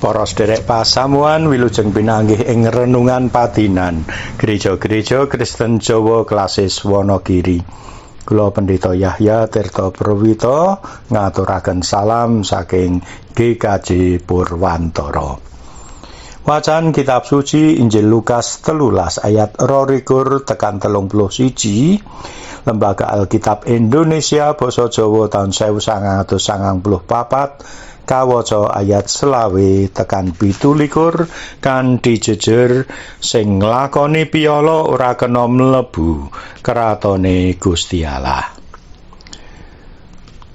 Para sederek pasamuan wilujeng pinanggih ing renungan patinan Gereja-gereja Kristen Jawa Klasis Wonogiri. Kula Pendeta Yahya Tirta Prawito ngaturaken salam saking GKJ Purwantara. Wacan kitab suci Injil Lukas telulas ayat rorikur tekan telung puluh siji Lembaga Alkitab Indonesia Basa Jawa tahun 1994 kawaca ayat selawe tekan pitu likur kan dijejer sing nglakoni piyala ora kena mlebu keratone Allah.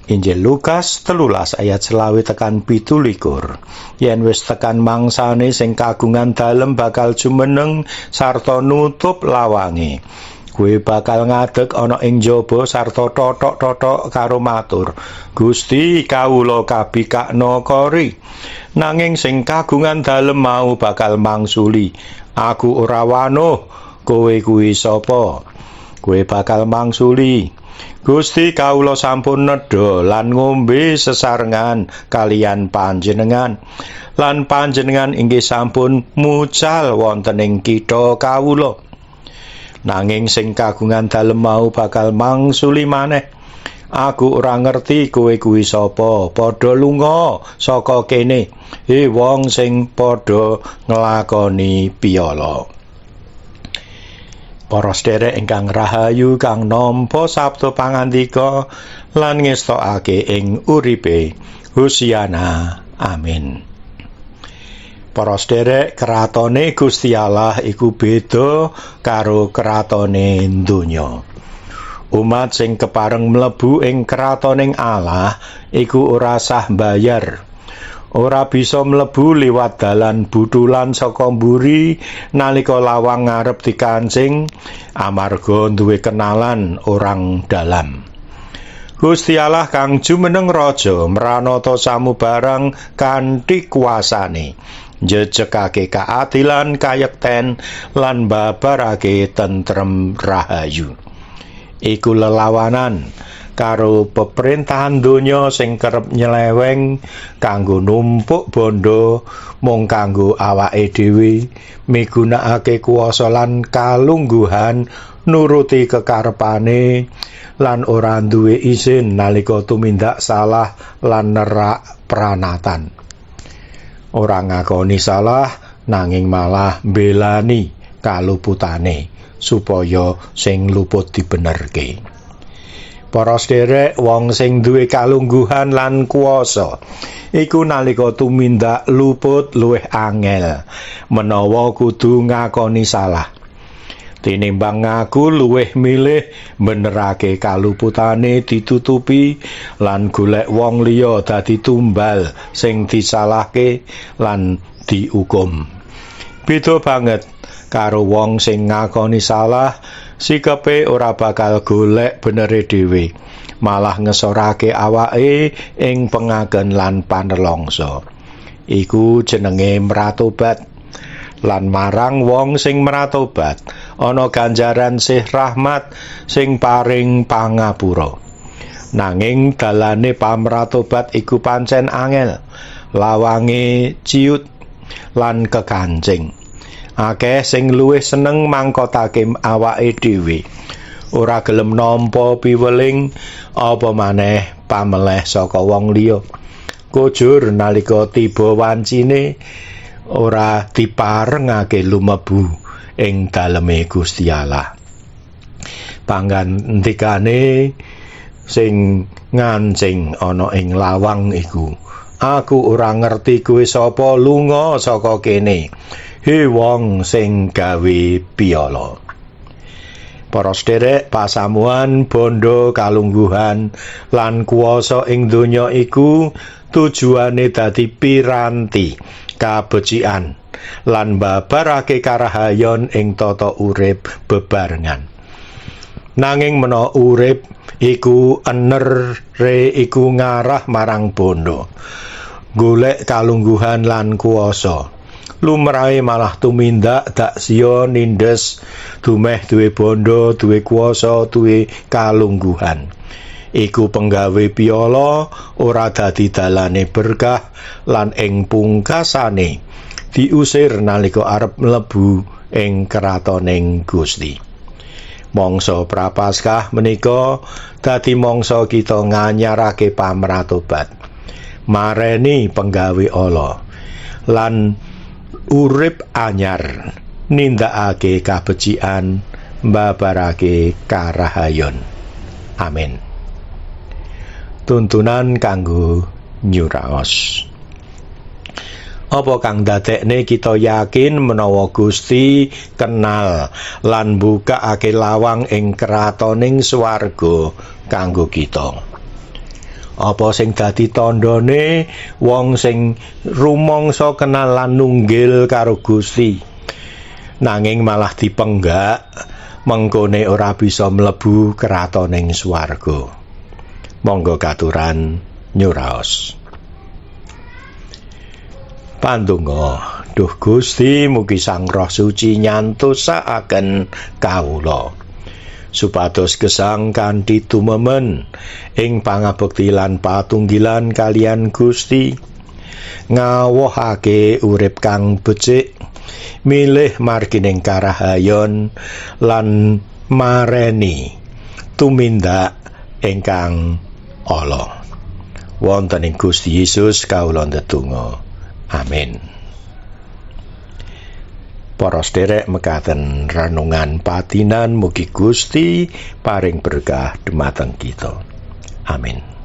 Injil Lukas telulas ayat selawe tekan pitu likur yen wis tekan mangsane sing kagungan dalem bakal jumeneng sarta nutup lawange Kue bakal ngadeg ana ing jaba sarta totok-totok karo matur. Gusti kawula kabikakno kori. Nanging sing kagungan dalem mau bakal mangsuli. Aku ora wanuh, kowe kuwi sapa? Kue bakal mangsuli. Gusti kawula sampun nedha lan ngombe sesarengan kalian panjenengan lan panjenengan inggih sampun mucal wonten ing kitha kawula nanging sing kagungan dalem mau bakal mangsuli maneh. Aku ora ngerti kowe kuwi sapa. Padha lunga saka kene. He wong sing padha nglakoni piyala Para sederek ingkang rahayu kang nampa sabda pangandika lan ngestokake ing uripe Husiana amin Para sederek kratone Gusti Allah iku beda karo kratone donya. Umat sing kepareng mlebu ing kratoning Allah iku ora sah bayar. Ora bisa mlebu liwat dalan butulan saka mburi nalika lawang ngarep dikancing amarga duwe kenalan orang dalam. Gusti Allah kang jumeneng raja mranata samubarang kanthi kuasane. Njejekake kaadilan kayekten lan babarake tentrem rahayu iku lelawanan karo peperintahan donya sing kerep nyeleweng kanggo numpuk bondo mung kanggo awake dhewe migunakake kuwasa lan kalungguhan nuruti kekarepane lan ora duwe izin nalika tumindak salah lan nerak pranatan. Ora ngakoni salah nanging malah belani kaluputane supaya sing luput dibenerke. Para sederek wong sing duwe kalungguhan lan kuasa iku nalika tumindak luput luwih angel menawa kudu ngakoni salah. Tinimbang ngaku luwih milih benerake kaluputane ditutupi lan golek wong liya dadi tumbal sing disalahke lan diukum beda banget karo wong sing ngakoni salah sikepe ora bakal golek benere dhewe malah ngesorake awake ing pengagen lan panelongso. Iku jenenge mratobat lan marang wong sing meratobat ana ganjaran sih rahmat sing paring pangapura. Nanging dalane pamratobat iku pancen angel lawange ciut lan kekancing. Akeh sing luwih seneng mangkotake awake dhewe. Ora gelem nampa piweling apa maneh pameleh saka wong liya. Kujur nalika tiba wancine ora diparengake lumebu ing daleme Gusti Allah. Panggantikane sing ngancing ana ing lawang iku. Aku ora ngerti kuwi sapa lunga saka kene. He wong sing gawe piala. Para sederek pasamuan bondo kalungguhan lan kuasa ing donya iku tujuane dadi piranti kabecikan lan babarake karahayon ing tata urip bebarengan. Nanging mena urip iku ener re iku ngarah marang bondo. Golek kalungguhan lan kuasa lumrahe malah tumindak dak sia nindes dumeh duwe bondo duwe kuasa duwe kalungguhan iku penggawe piala ora dadi dalane berkah lan ing pungkasane diusir nalika arep mlebu ing kratoning Gusti. Mangsa prapaskah menika dadi mangsa kita nganyarake pamratobat. Mareni penggawe Allah lan urip anyar nindakake kabecikan mbabarake karahayon. Amin. Tuntunan kanggo nyuraos. Apa kang dadekne kita yakin menawa Gusti kenal lan mbukakake lawang ing kratoning swarga kanggo kita. Apa sing dadi tandane wong sing rumangsa kenal lan nunggil karo Gusti nanging malah dipenggak mengkone ora bisa mlebu kratoning swarga. Monggo katuran nyuraos. Pandonga, duh Gusti mugi Sang Roh Suci nyantosaken kawula. Supados gesang kanthi tumemen ing pangabekti lan patunggilan kalian Gusti ngawohake urip kang becik milih margining karahayon lan mareni tumindak ingkang ala wonten ing Gusti Yesus kawula ndedonga Amin. Para sederek mekaten renungan patinan mugi Gusti paring berkah dumateng kita. Amin.